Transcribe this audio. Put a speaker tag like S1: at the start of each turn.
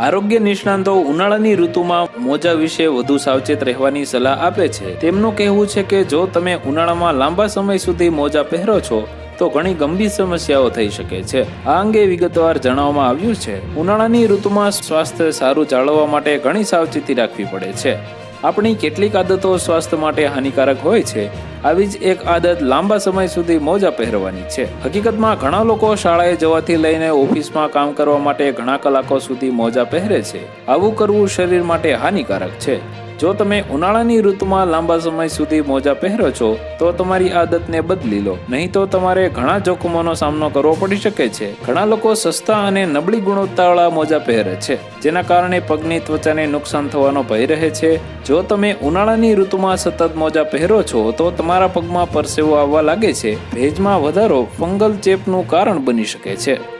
S1: આરોગ્ય નિષ્ણાંતો ઉનાળાની ઋતુમાં મોજા વિશે વધુ સાવચેત રહેવાની સલાહ આપે છે. તેમનું કહેવું છે કે જો તમે ઉનાળામાં લાંબા સમય સુધી મોજા પહેરો છો, તો ઘણી ગંભીર સમસ્યાઓ થઈ શકે છે. આ અંગે વિગતવાર જણાવવામાં આવ્યું છે. ઉનાળાની ઋતુમાં સ્વાસ્થ્ય સારું જાળવવા માટે ઘણી સાવચેતી રાખવી પડે છે. આપણી કેટલીક આદતો સ્વાસ્થ્ય માટે હાનિકારક હોય છે. આવી જ એક આદત લાંબા સમય સુધી મોજા પહેરવાની છે. હકીકતમાં ઘણા લોકો શાળાએ જવાથી લઈને ઓફિસમાં કામ કરવા માટે ઘણા કલાકો સુધી મોજા પહેરે છે. આવું કરવું શરીર માટે હાનિકારક છે. જો તમે ઉનાળાની ઋતુમાં લાંબા સમય સુધી મોજા પહેરો છો, તો તમારી આદતને બદલી લો. નહીં તો તમારે ઘણા જોખમોનો સામનો કરવો પડી શકે છે. ઘણા લોકો સસ્તા અને નબળી ગુણવત્તાવાળા મોજા પહેરે છે, જેના કારણે પગની ત્વચાને નુકસાન થવાનો ભય રહે છે. જો તમે ઉનાળાની ઋતુમાં સતત મોજા પહેરો છો, તો તમારા પગમાં પરસેવો આવવા લાગે છે. ભેજમાં વધારો ફંગલ ચેપનું કારણ બની શકે છે.